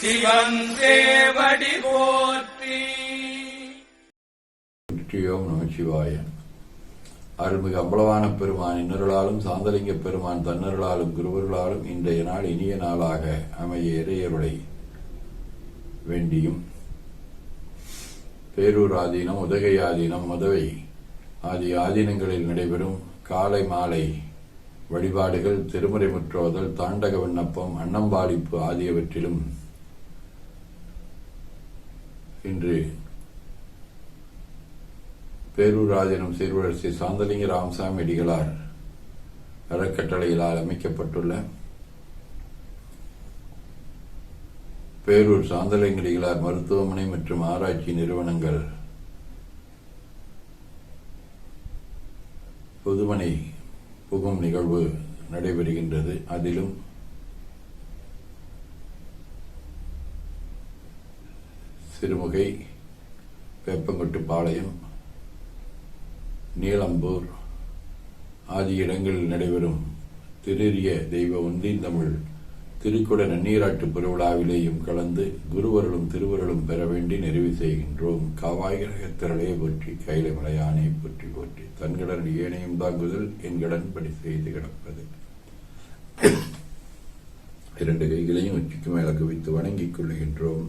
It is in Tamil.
சிவன் சேவடி போற்றி. வெற்றியோம் நமச்சிவாய அருள்மிகு அம்பலவான பெருமான் இன்னருளாலும் சாந்தலிங்க பெருமான் தன்னருளாலும் குருவர்களாலும் இன்றைய நாள் இனிய நாளாக அமைய இறையருளை வேண்டியும். பேரூர் ஆதீனம் உதகை ஆதீனம் உதவை ஆதி ஆதீனங்களில் நடைபெறும் காலை மாலை வழிபாடுகள் திருமுறை முற்றோதல் தாண்டக விண்ணப்பம் அன்னம்பாடிப்பு ஆகியவற்றிலும் இன்று பேரூர் ஆதீனம் சாந்தலிங்க ராமசாமி அடிகளார் அறக்கட்டளையிலால் அமைக்கப்பட்டுள்ள பேரூர் சாந்தலிங்கடிகளார் மருத்துவமனை மற்றும் ஆராய்ச்சி நிறுவனங்கள் பொதுமனை புகும் நிகழ்வு நடைபெறுகின்றது. அதிலும் சிறுமுகை வேப்பங்கொட்டுப்பாளையம் நீலம்பூர் ஆதி இடங்களில் நடைபெறும் திருரிய தெய்வ ஒன்றிந்தமிழ் திருக்குட நன்னீராட்டு பெருவிழாவிலேயும் கலந்து குருவருளும் திருவருளும் பெற வேண்டி நிறைவு செய்கின்றோம். காவாய்கிரகத்திரளே போற்றி கைலை மலையானை போற்றி போற்றி தன்கடன் ஏனையும் தாங்குதல் என் கடன்படி செய்து கிடப்பது. இரண்டு கைகளையும் உச்சிக்கு மேல குவித்து வணங்கிக் கொள்ளுகின்றோம்.